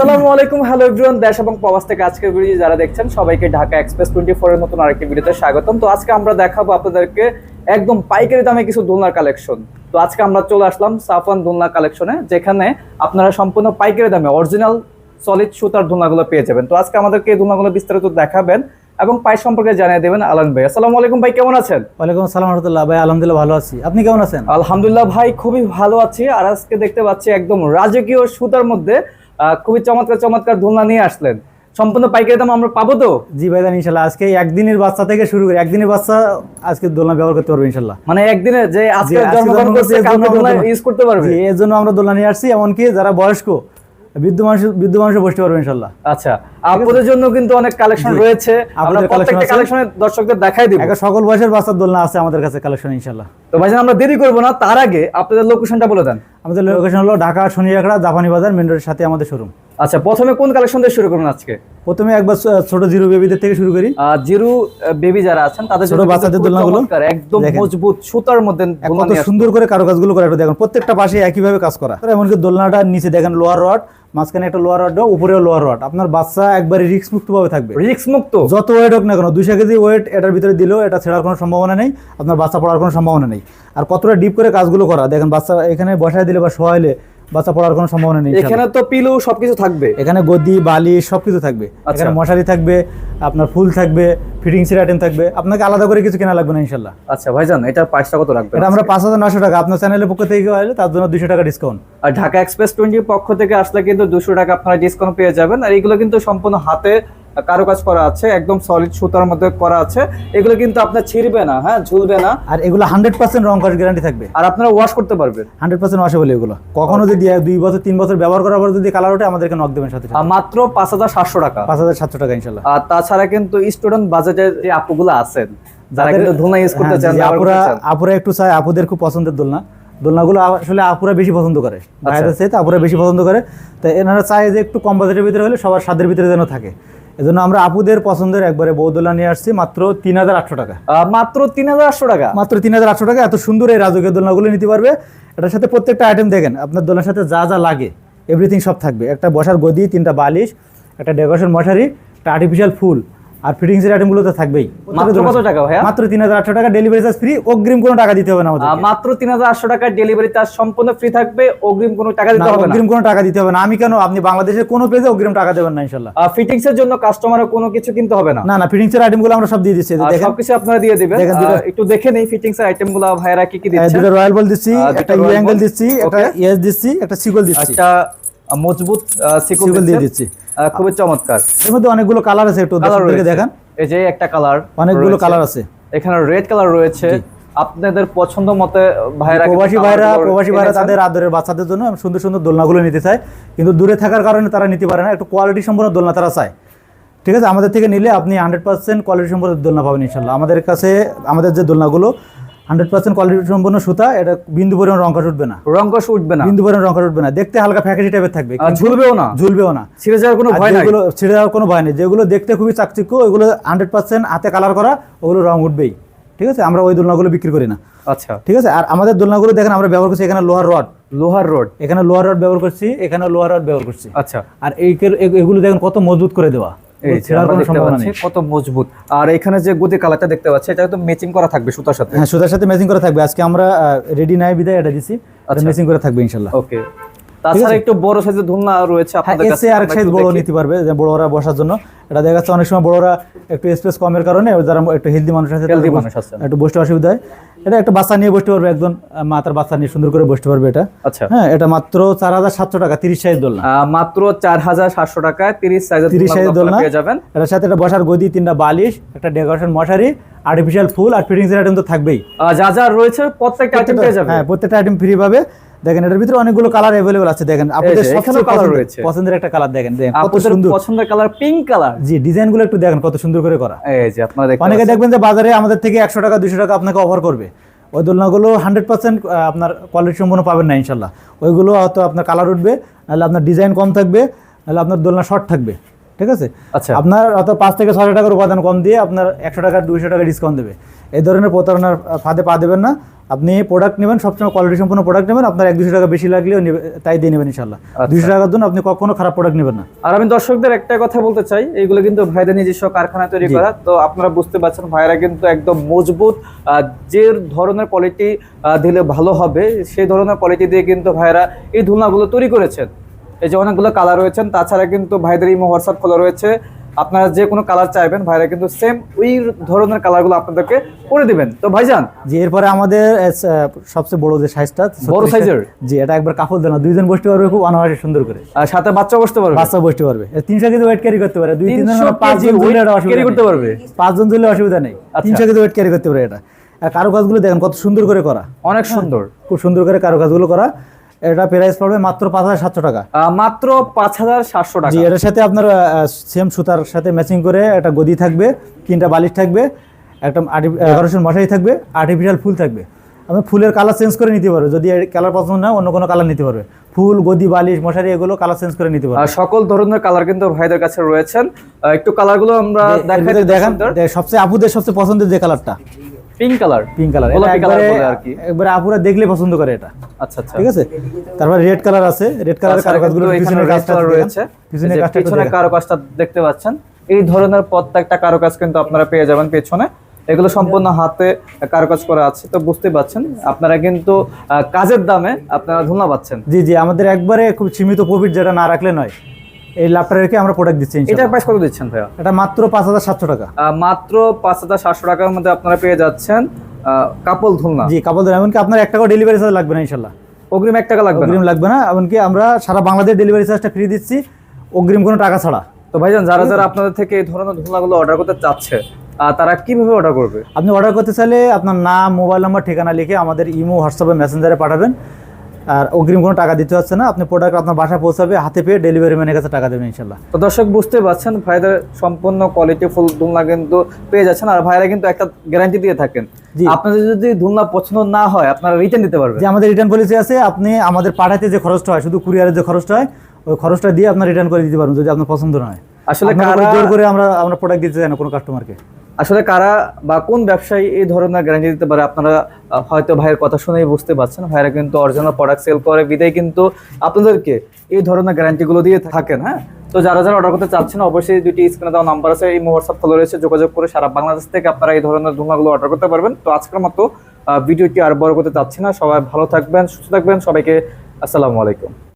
আসসালামু আলাইকুম hello everyone দেশ এবং প্রবাস থেকে আজকের ভিডিও যারা দেখছেন সবাইকে ঢাকা এক্সপ্রেস টোয়েন্টি ফোর এর নতুন আরেকটি ভিডিওতে স্বাগতম। তো আজকে আমরা দেখাবো আপনাদেরকে একদম পাইকারি দামে কিছু দোলনার কালেকশন তো আজকে আমরা চলে আসলাম সাফান দোলনা কালেকশনে যেখানে আপনারা সম্পূর্ণ পাইকারি দামে অরিজিনাল সলিড সুতার দোলনাগুলো পেয়ে যাবেন। তো আজকে আমাদেরকে এই দোলনাগুলো বিস্তারিত দেখাবেন এবং পাই সম্পর্কে জানিয়ে দেবেন আলান ভাই। আসসালামু আলাইকুম ভাই কেমন আছেন? ওয়ালাইকুম আসসালাম রহমতুল্লাহ ভাই আলহামদুলিল্লাহ ভালো আছি। আপনি কেমন আছেন? আলহামদুলিল্লাহ ভাই খুবই ভালো আছি। আর আজকে দেখতে পাচ্ছি একদম রাজকীয় সুতার মধ্যে খুবই চমৎকার চমৎকার দোলনা নিয়ে আসলেন। সম্পূর্ণ পাইকারি দাম আমরা পাবো তো? জি ভাই দান ইনশাল্লাহ। আজকে একদিনের বাচ্চা থেকে শুরু করে একদিনের বাচ্চা আজকে দোলনা ব্যবহার করতে পারবে ইনশাল্লাহ। মানে একদিনে যে আজকে জন্মগ্রহণ করছে করছে, কালকে দোলনা ইউজ করতে পারবে? এর জন্য আমরা দোলনা নিয়ে আসছি এমনকি যারা বয়স্ক বৃদ্ধ মানুষ বৃদ্ধ মানুষও বসতে পারবে ইনশাল্লাহ আচ্ছা আপনাদের জন্য কিন্তু অনেক কালেকশন রয়েছে। আমরা প্রত্যেকটা দর্শকদের দেখাই দিব। সকল বয়সের বাচ্চার দোলনা আছে আমাদের কাছে কালেকশন ইনশাল্লাহ তো ভাইজান আমরা দেরি করব না তার আগে আপনাদের লোকেশনটা বলে দেন। আমাদের লোকেশন হলো ঢাকা শনিয়াখড়া জাপানি বাজার মেন রোডের সাথে আমাদের শোরুম আচ্ছা প্রথমে কোন কালেকশন দিয়ে শুরু করুন আজকে? প্রথমে একবার ছোট জিরো বেবিদের থেকে শুরু করি। জিরু বেবি যারা আছেন তাদের ছোট বাচ্চাদের দোলনাগুলো একদম মজবুত সুতার মধ্যে কত সুন্দর করে কারও কাজগুলো করে একটু দেখুন। প্রত্যেকটা পাশে একইভাবে কাজ করা। এমনকি দোলনাটা নিচে দেখেন লোয়ার রড মাঝখানে একটা লোয়ার রড উপরেও লোয়ার রড আপনার বাচ্চা একবারে রিক্স মুক্ত ভাবে থাকবে। রিস্ক মুক্ত যত ওয়েট হোক না কেন দুইশো কেজি ওয়েট এটার ভিতরে দিলেও এটা ছেড়ার কোনো সম্ভাবনা নেই আপনার বাচ্চা পড়ার কোনো সম্ভাবনা নেই। আর কতটা ডিপ করে কাজগুলো করা দেখেন বাচ্চা এখানে বসায় দিলে বা শোয়াইলে বাচ্চা পড়ার কোনো সম্ভাবনা নেই এখানে তো পিলু সবকিছু থাকবে। এখানে গদি বালি সবকিছু থাকবে। আচ্ছা। এখানে মশারি থাকবে আপনার ফুল থাকবে ফিটিংসের আইটেম থাকবে। আপনাকে আলাদা করে কিছু কেনা লাগবে না ইনশাল্লাহ আচ্ছা ভাইজান এটার প্রাইসটা কত লাগবে? এটা আমরা পাঁচ হাজার নশো টাকা। আপনার চ্যানেলের পক্ষ থেকে আসলে তার জন্য দুশো টাকা ডিসকাউন্ট আর ঢাকা এক্সপ্রেস টোয়েন্টির পক্ষ থেকে আসলে কিন্তু দুশো টাকা আপনারা ডিসকাউন্ট পেয়ে যাবেন। আর এগুলো কিন্তু সম্পূর্ণ হাতে কারুকাজ করা আছে একদম সলিড সুতার মধ্যে করা আছে। এগুলো কিন্তু আপনার ছিঁড়বে না হ্যাঁ ঝুলবে না। আর এগুলো হান্ড্রেড পার্সেন্ট রং কস গ্যারান্টি থাকবে। আর আপনারা ওয়াশ করতে পারবেন। হান্ড্রেড পার্সেন্ট ওয়াশেবল এগুলো। কখনো যদি দুই বছর তিন বছর ব্যবহার করার পর যদি কালার ওঠে আমাদেরকে নক দেবেন সাথে মাত্র পাঁচ হাজার সাতশো টাকা। পাঁচ হাজার সাতশো টাকা ইনশাল্লাহ। আর তাছাড়া কিন্তু স্টুডেন্ট বাজেটের যে আপুগুলো আছেন যারা কিন্তু ধুনা ইউজ করতে হ্যাঁ, চান আপুরা আপুরা একটু চায় আপুদের খুব পছন্দের দোলনা। দোলনাগুলো আসলে আপুরা বেশি পছন্দ করে। আচ্ছা। বাইরের চাইতে আপুরা বেশি পছন্দ করে। তো এনারা চায় যে একটু কম বাজেটের ভিতরে হলে সবার স্বাদের ভিতরে যেন থাকে। এজন্য আমরা আপুদের পছন্দের একবারে বৌদোলা নিয়ে আসছি মাত্র তিন হাজার আটশো টাকা। মাত্র তিন হাজার আটশো টাকা? মাত্র তিন হাজার আটশো টাকা এত সুন্দর এই রাজকীয় দোলনাগুলো নিতে পারবে। এটার সাথে প্রত্যেকটা আইটেম দেখেন আপনার দোলনার সাথে যা যা লাগে এভরিথিং সব থাকবে। একটা বসার গদি তিনটা বালিশ একটা ডেকোরেশন মশারি একটা আর্টিফিশিয়াল ফুল। আর ফিটিংসের আইটেমগুলো তো থাকবেই। মাত্র কত টাকা ভাইয়া? মাত্র তিন হাজার আটশো টাকা ডেলিভারি চার্জ ফ্রি অগ্রিম কোনো টাকা দিতে হবে না আমাদের মাত্র তিন হাজার আটশো টাকা ডেলিভারি চার্জ সম্পূর্ণ ফ্রি থাকবে অগ্রিম কোনো টাকা দিতে হবে না। অগ্রিম কোনো টাকা দিতে হবে না। আমি কেন আপনি বাংলাদেশের কোনো পেজে অগ্রিম টাকা দেবেন না ইনশাল্লাহ ফিটিংস এর জন্য কাস্টমারের কোনো কিছু কিনতে হবে না। না না ফিটিংসের আইটেমগুলো আমরা সব দিয়ে দিচ্ছি। আর দেখেন। সবকিছু আপনারা দিয়ে দিবেন। দেখেন একটু দেখে নেই ফিটিংস এর আইটেমগুলো ভাইরা কি কি দিচ্ছে? দুটো রয়্যাল বল দিচ্ছি একটা ইউ অ্যাঙ্গেল ball, দিচ্ছি একটা. ইয়েস দিচ্ছি একটা সিকল দিচ্ছি। একটা মজবুত সিকল দিয়ে দিচ্ছি। খুবই চমৎকার। এর মধ্যে অনেকগুলো কালার আছে একটু দেখান এই যে একটা কালার অনেকগুলো কালার আছে। এখানে রেড কালার রয়েছে। আপনাদের পছন্দ মতে ভাইরা প্রবাসী ভাইরা প্রবাসী ভাইরা তাদের আদরের বাচ্চাদের জন্য সুন্দর সুন্দর দোলনাগুলো নিতে চায়। কিন্তু দূরে থাকার কারণে তারা নিতে পারে না একটু কোয়ালিটি সম্পন্ন দোলনা তারা চায়। ঠিক আছে? আমাদের থেকে নিলে আপনি হান্ড্রেড পার্সেন্ট কোয়ালিটি সম্পন্ন দোলনা পাবেন ইনশাল্লাহ আমাদের কাছে আমাদের যে দোলনাগুলো হান্ড্রেড পার্সেন্ট কোয়ালিটি সম্পন্ন সুতা এটা বিন্দু পরিমাণ রঙকাশ উঠবে না। রঙ্কশ উঠবে না। বিন্দু পরিমাণ রঙকাশ উঠবে না। দেখতে হালকা ফ্যাকাশি টাইপের থাকবে। ঝুলবেও না। ঝুলবেও না। ছিঁড়ে যাওয়ার কোনো ভয় নাই। ছিঁড়ে যাওয়ার কোনো ভয় নেই। যেগুলো দেখতে খুবই চাকচিক্য ওইগুলো হান্ড্রেড পার্সেন্ট হাতে কালার করা ওগুলো রং উঠবেই। ঠিক আছে? আমরা ওই দোলনাগুলো বিক্রি করি না। আচ্ছা। ঠিক আছে? আর আমাদের দোলনাগুলো দেখেন আমরা ব্যবহার করছি এখানে লোহার রড। লোহার রড? এখানে লোহার রড ব্যবহার করছি এখানে লোহার রড ব্যবহার করছি। আচ্ছা। আর এই এগুলো দেখেন কত মজবুত করে দেওয়া। এই যে ছেঁড়ার আমরা কোনো দেখতে সম্ভাবনা পাচ্ছি নেই। কত মজবুত। আর এখানে যে গদি কালারটা দেখতে পাচ্ছি এটা তো ম্যাচিং করা থাকবে সুতার সাথে। হ্যাঁ সুতার সাথে ম্যাচিং করে থাকবে। আজকে আমরা রেডি নাই বিদায় এটা দিছি। আচ্ছা। ম্যাচিং করে থাকবে ইনশাল্লাহ ওকে। তাছাড়া একটু বড় সাইজের ধুলনা রয়েছে হ্যাঁ আপনাদের কাছে আর সাইজ বড় নিতে পারবে যে বড়রা বসার জন্য। এটা দেখা যাচ্ছে অনেক সময় বড়রা একটু স্পেস কমের কারণে যারা একটু হেলদি মানুষ আছে মানুষ আছে। একটু বসতে অসুবিধা হয়। এটা একটা বাচ্চা নিয়ে বসতে পারবে একজন মা তার বাচ্চা নিয়ে সুন্দর করে বসতে পারবে এটা। আচ্ছা। হ্যাঁ এটা মাত্র চার হাজার সাতশো টাকা তিরিশ সাইজ দোলনা। মাত্র চার হাজার সাতশো টাকায় তিরিশ সাইজ 30 সাইজ দোলনা। পেয়ে যাবেন। এটার সাথে একটা বসার গদি তিনটা বালিশ একটা ডেকোরেশন মশারি আর্টিফিশিয়াল ফুল আর ফিটিংস আইটেম তো থাকবেই। যা যা রয়েছে প্রত্যেকটা আইটেম পেয়ে যাবেন। হ্যাঁ প্রত্যেকটা আইটেম ফ্রি পাবে। দেখেন এটার ভিতরে অনেকগুলো কালার অ্যাভেলেবল আছে দেখেন। আপনাদের সবচেয়ে পছন্দের- রয়েছে। পছন্দের একটা কালার দেখেন দেখেন কত সুন্দর। পছন্দের কালার পিঙ্ক কালার জি ডিজাইনগুলো একটু দেখেন কত সুন্দর করে করা। এই যে আপনারা দেখতে অনেকে দেখবেন যে বাজারে আমাদের থেকে একশো টাকা দুশো টাকা আপনাকে অফার করবে। ওই দোলনাগুলো হান্ড্রেড পার্সেন্ট আপনার কোয়ালিটি সম্পন্ন পাবেন না ইনশাল্লাহ ওইগুলো হয়তো আপনার কালার উঠবে নাহলে আপনার ডিজাইন কম থাকবে নাহলে আপনার দোলনা শর্ট থাকবে ঠিক আছে? আচ্ছা। আপনার হয়তো পাঁচ থেকে ছশো টাকার উপাদান কম দিয়ে আপনার একশো টাকা দুইশো টাকা ডিসকাউন্ট দেবে। এই ধরনের প্রতারণার ফাঁদে পা দেবেন না। আপনি প্রোডাক্ট নেবেন সবসময় কোয়ালিটি সম্পূর্ণ প্রোডাক্ট নেবেন আপনার এক দুশো টাকা বেশি লাগলেও তাই দিয়ে নেবেন ইনশাল্লাহ দুশো টাকার জন্য আপনি কখনো খারাপ প্রোডাক্ট নেবেন না। আর আমি দর্শকদের একটা কথা বলতে চাই এগুলো কিন্তু ভাইদের নিজস্ব কারখানা তৈরি করা তো আপনারা বুঝতে পারছেন ভাইরা কিন্তু একদম মজবুত যে ধরনের কোয়ালিটি দিলে ভালো হবে সেই ধরনের কোয়ালিটি দিয়ে কিন্তু ভাইরা এই ধুলনাগুলো তৈরি করেছেন। এই যে অনেকগুলো কালার রয়েছেন তাছাড়া কিন্তু ভাইদের ইমো হোয়াটসঅ্যাপ খোলা রয়েছে। আপনারা যে কোনো কালার চাইবেন ভাইরা কিন্তু সেম ওই ধরনের কালারগুলো আপনাদেরকে করে দিবেন। তো ভাইজান? জি এরপরে আমাদের সবচেয়ে বড় যে সাইজটা বড় size-এর? জি এটা একবার কাপড় দেনা দুইজন বসতে পারবে খুব অনাবাসে সুন্দর করে। আর সাথে বাচ্চা বসতে পারবে? বাচ্চা বসতে পারবে। তিনশো কেজি ওয়েট ক্যারি করতে পারে দুই 300 কেজি ধরলে এটা অসুবিধা carry করতে। পারবে? পাঁচজন ধরলে অসুবিধা নেই। আচ্ছা। তিনশো কেজি ওয়েট ক্যারি করতে পারে এটা। আর কারও কাজগুলো দেখেন কত সুন্দর করে করা। অনেক সুন্দর। খুব সুন্দর করে কারও কাজগুলো করা। এটা প্রাইস পড়বে মাত্র পাঁচ হাজার সাতশো টাকা। মাত্র পাঁচ হাজার সাতশো টাকা। এটার সাথে আপনার সেম সুতার সাথে ম্যাচিং করে একটা গদি থাকবে তিনটা বালিশ থাকবে একটা ডেকোরেশন মশারি থাকবে আর্টিফিশিয়াল ফুল থাকবে। আপনি ফুলের কালার চেঞ্জ করে নিতে পারবে যদি কালার পছন্দ না অন্য কোনো কালার নিতে পারবে। ফুল গদি বালিশ মশারি এগুলো কালার চেঞ্জ করে নিতে পারবে। সকল ধরনের কালার কিন্তু ভাইদের কাছে রয়েছেন। একটু কালারগুলো আমরা দেখেন সবচেয়ে আপুদের সবচেয়ে পছন্দের যে কালারটা পিঙ্ক কালার পিঙ্ক কালার একবারে আপুরা দেখলে পছন্দ করে এটা। আচ্ছা আচ্ছা। ঠিক আছে? তারপর রেড কালার আছে। রেড কারুকাজগুলো পিছনের কাজটা রয়েছে। পিছনের কাজটা কারুকাজটা দেখতে পাচ্ছেন এই ধরনের প্রত্যেকটা কারুকাজ কিন্তু আপনারা পেয়ে যাবেন পেছনে। এগুলো সম্পূর্ণ হাতে কারুকাজ করা আছে তো বুঝতে পাচ্ছেন। আপনারা কিন্তু কাজের দামে আপনারা ধুলনা পাচ্ছেন। জি জি আমাদের একবারে খুব সীমিত প্রফিট যেটা না রাখলে নয়। এই রেখে আমরা প্রোডাক্ট দিচ্ছি এটার প্রাইস কত দিচ্ছেন ভাইয়া? এটা মাত্র পাঁচ হাজার সাতশো টাকা। মাত্র পাঁচ হাজার সাতশো টাকার মধ্যে আপনারা পেয়ে যাচ্ছেন কাপল ধুলনা। জি কাপড় দেন এমনকি আপনার এক টাকা ডেলিভারি চার্জ লাগবে না ইনশাল্লাহ অগ্রিম এক টাকা লাগবে অগ্রিম লাগবে না এমনকি আমরা সারা বাংলাদেশ ডেলিভারি চার্জটা ফ্রি দিচ্ছি অগ্রিম কোনো টাকা ছাড়া। তো ভাইজান যারা যারা আপনাদের থেকে এই ধরনের ধুলাগুলো অর্ডার করতে চাচ্ছে তারা কীভাবে অর্ডার করবে? আপনি অর্ডার করতে চাইলে আপনার নাম মোবাইল নাম্বার ঠিকানা লিখে আমাদের ইমো হোয়াটসঅ্যাপে মেসেঞ্জারে পাঠাবেন। আর অগ্রিম কোনো টাকা দিতে হচ্ছে না। আপনি প্রোডাক্ট আপনার বাসায় পৌঁছাবে হাতে পেয়ে ডেলিভারি ম্যানের কাছে টাকা দেবেন ইনশাল্লাহ। তো দর্শক বুঝতে পারছেন ভাইদের সম্পূর্ণ কোয়ালিটি ফুল দুলনা কিন্তু পেয়ে যাচ্ছেন আর ভাইরা কিন্তু একটা গ্যারান্টি দিয়ে থাকেন। আপনাদের যদি দুলনা পছন্দ না হয় আপনারা রিটার্ন দিতে পারবেন। যে আমাদের রিটার্ন পলিসি আছে আপনি আমাদের পাঠাতে যে খরচটা হয় শুধু কুরিয়ারের যে খরচটা হয় ওই খরচটা দিয়ে আপনার রিটার্ন করে দিতে পারবেন যদি আপনার পছন্দ না হয়। আসলে জোর করে আমরা আমরা প্রোডাক্ট দিতে চাই না কোনো কাস্টমারকে আসলে কারা বা কোন ব্যবসায়ী এই ধরনের গ্যারান্টি দিতে পারে আপনারা হয়তো ভাইয়ের কথা শুনেই বুঝতে পারছেন। ভাইরা কিন্তু অরিজিনাল প্রোডাক্ট সেল করে, বিদায় কিন্তু আপনাদেরকে এই ধরনের গ্যারান্টিগুলো দিয়ে থাকেন হ্যাঁ? তো যারা যারা অর্ডার করতে চাচ্ছেন, অবশ্যই দুটি স্ক্রিনে দেওয়া নাম্বার আছে, এই হোয়াটসঅ্যাপ খোলা রয়েছে, যোগাযোগ করে সারা বাংলাদেশ থেকে আপনারা এই ধরনের ধুমাগুলো অর্ডার করতে পারবেন। তো আজকের মতো ভিডিওটি আর বড় করতে চাচ্ছি না। সবাই ভালো থাকবেন, সুস্থ থাকবেন। সবাইকে আসসালামু আলাইকুম।